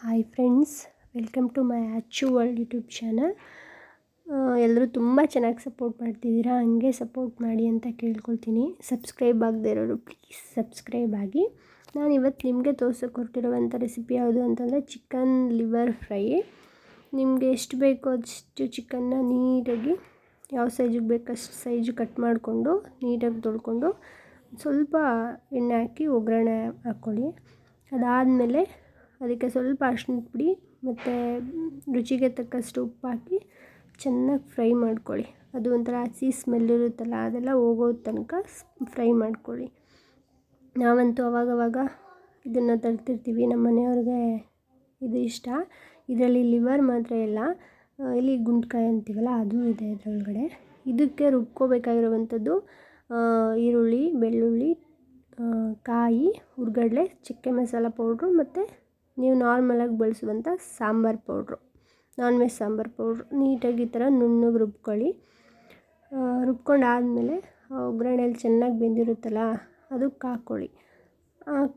Hi friends welcome to my Achchu world YouTube channel ಎಲ್ಲರೂ ತುಂಬ ಚೆನ್ನಾಗಿ ಸಪೋರ್ಟ್ ಮಾಡ್ತಿದ್ದೀರಾ? ಹಂಗೆ ಸಪೋರ್ಟ್ ಮಾಡಿ ಅಂತ ಕೇಳ್ಕೊಳ್ತೀನಿ. ಸಬ್ಸ್ಕ್ರೈಬ್ ಆಗದೆ ಇರೋರು ಪ್ಲೀಸ್ ಸಬ್ಸ್ಕ್ರೈಬ್ ಆಗಿ. ನಾನು ಇವತ್ತು ನಿಮಗೆ ತೋರ್ಸೋಕೆ ಹೊರಟಿರುವಂಥ ರೆಸಿಪಿ ಯಾವುದು ಅಂತಂದರೆ ಚಿಕನ್ ಲಿವರ್ ಫ್ರೈ ನಿಮಗೆ ಎಷ್ಟು ಬೇಕೋ ಅಷ್ಟು ಚಿಕನ್ನ ನೀಟಾಗಿ ಯಾವ ಸೈಜಿಗೆ ಬೇಕಷ್ಟು ಸೈಜು ಕಟ್ ಮಾಡಿಕೊಂಡು ನೀಟಾಗಿ ತೊಳ್ಕೊಂಡು ಸ್ವಲ್ಪ ಎಣ್ಣೆ ಹಾಕಿ ಒಗ್ಗರಣೆ ಹಾಕ್ಕೊಳ್ಳಿ ಅದಾದಮೇಲೆ ಅದಕ್ಕೆ ಸ್ವಲ್ಪ ಅರ್ಶಿನ ಪುಡಿ ಮತ್ತು ರುಚಿಗೆ ತಕ್ಕಷ್ಟು ಉಪ್ಪು ಹಾಕಿ ಚೆನ್ನಾಗಿ ಫ್ರೈ ಮಾಡ್ಕೊಳ್ಳಿ. ಅದು ಒಂಥರ ಹಸಿ ಸ್ಮೆಲ್ ಇರುತ್ತಲ್ಲ, ಅದೆಲ್ಲ ಹೋಗೋ ತನಕ ಫ್ರೈ ಮಾಡ್ಕೊಳ್ಳಿ. ನಾವಂತೂ ಅವಾಗವಾಗ ಇದನ್ನು ತರ್ತಿರ್ತೀವಿ, ನಮ್ಮ ಮನೆಯವ್ರಿಗೆ ಇದು ಇಷ್ಟ. ಇದರಲ್ಲಿ ಲಿವರ್ ಮಾತ್ರ ಇಲ್ಲ. ಇಲ್ಲಿ ಗುಂಡ್ಕಾಯಿ ಅಂತೀವಲ್ಲ, ಅದು ಇದೆ ಇದರೊಳಗಡೆ. ಇದಕ್ಕೆ ರುಬ್ಕೋಬೇಕಾಗಿರುವಂಥದ್ದು ಈರುಳ್ಳಿ, ಬೆಳ್ಳುಳ್ಳಿ ಕಾಯಿ, ಹುರ್ಗಡ್ಲೆ, ಚಿಕ್ಕೆ ಮಸಾಲ ಪೌಡ್ರು ಮತ್ತು ನೀವು ನಾರ್ಮಲಾಗಿ ಬಳಸುವಂಥ sambar powder non veg sambar powder, ನೀಟಾಗಿ ಈ ಥರ ನುಣ್ಣಗೆ ರುಬ್ಕೊಳ್ಳಿ. ರುಬ್ಕೊಂಡಾದಮೇಲೆ ಒಗ್ಗರಣೆಯಲ್ಲಿ ಚೆನ್ನಾಗಿ ಬೆಂದಿರುತ್ತಲ್ಲ, ಅದಕ್ಕೆ ಹಾಕ್ಕೊಳ್ಳಿ.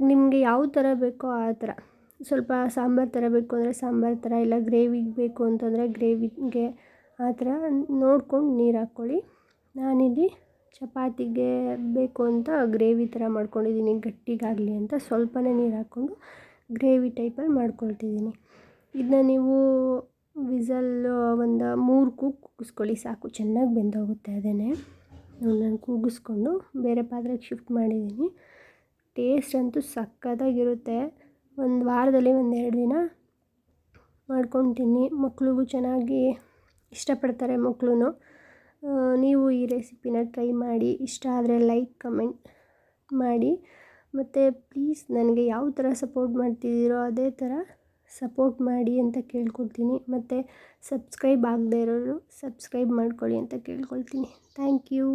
ನಿಮಗೆ ಯಾವ ಥರ ಬೇಕೋ ಆ ಥರ. ಸ್ವಲ್ಪ ಸಾಂಬಾರು ಥರ ಬೇಕು ಅಂದರೆ ಸಾಂಬಾರು ಥರ, ಇಲ್ಲ ಗ್ರೇವಿಗೆ ಬೇಕು ಅಂತಂದರೆ ಗ್ರೇವಿಗೆ ಆ ಥರ ನೋಡ್ಕೊಂಡು ನೀರು ಹಾಕ್ಕೊಳ್ಳಿ. ನಾನಿಲ್ಲಿ ಚಪಾತಿಗೆ ಬೇಕು ಅಂತ ಗ್ರೇವಿ ಥರ ಮಾಡ್ಕೊಂಡಿದ್ದೀನಿ, ಗಟ್ಟಿಗಾಗಲಿ ಅಂತ. ಸ್ವಲ್ಪನೇ ನೀರು ಹಾಕ್ಕೊಂಡು ಗ್ರೇವಿ ಟೈಪಲ್ಲಿ ಮಾಡ್ಕೊಳ್ತಿದ್ದೀನಿ. ಇದನ್ನ ನೀವು ವಿಸಲ್ಲು ಒಂದು ಮೂರು ಕೂಗು ಕೂಗಿಸ್ಕೊಳ್ಳಿ, ಸಾಕು. ಚೆನ್ನಾಗಿ ಬೆಂದೋಗುತ್ತೆ ಅದೇ ನಾನು ಕೂಗಿಸ್ಕೊಂಡು ಬೇರೆ ಪಾತ್ರೆಗೆ ಶಿಫ್ಟ್ ಮಾಡಿದ್ದೀನಿ ಟೇಸ್ಟ್ ಅಂತೂ ಸಕ್ಕತ್ತಾಗಿರುತ್ತೆ. ಒಂದು ವಾರದಲ್ಲಿ ಒಂದೆರಡು ದಿನ ಮಾಡ್ಕೊಂಡು ತಿನ್ನಿ ಚೆನ್ನಾಗಿ ಇಷ್ಟಪಡ್ತಾರೆ ಮಕ್ಕಳು ನೀವು ಈ ರೆಸಿಪಿನ ಟ್ರೈ ಮಾಡಿ. ಇಷ್ಟ ಆದರೆ ಲೈಕ್ ಕಮೆಂಟ್ ಮಾಡಿ. ಮತ್ತು ಪ್ಲೀಸ್ ನನಗೆ ಯಾವ ಥರ ಸಪೋರ್ಟ್ ಮಾಡ್ತಿದ್ದೀರೋ ಅದೇ ಥರ ಸಪೋರ್ಟ್ ಮಾಡಿ ಅಂತ ಕೇಳ್ಕೊಳ್ತೀನಿ. ಮತ್ತು ಸಬ್ಸ್ಕ್ರೈಬ್ ಆಗದೇ ಇರೋರು ಸಬ್ಸ್ಕ್ರೈಬ್ ಮಾಡ್ಕೊಳ್ಳಿ ಅಂತ ಕೇಳ್ಕೊಳ್ತೀನಿ. Thank you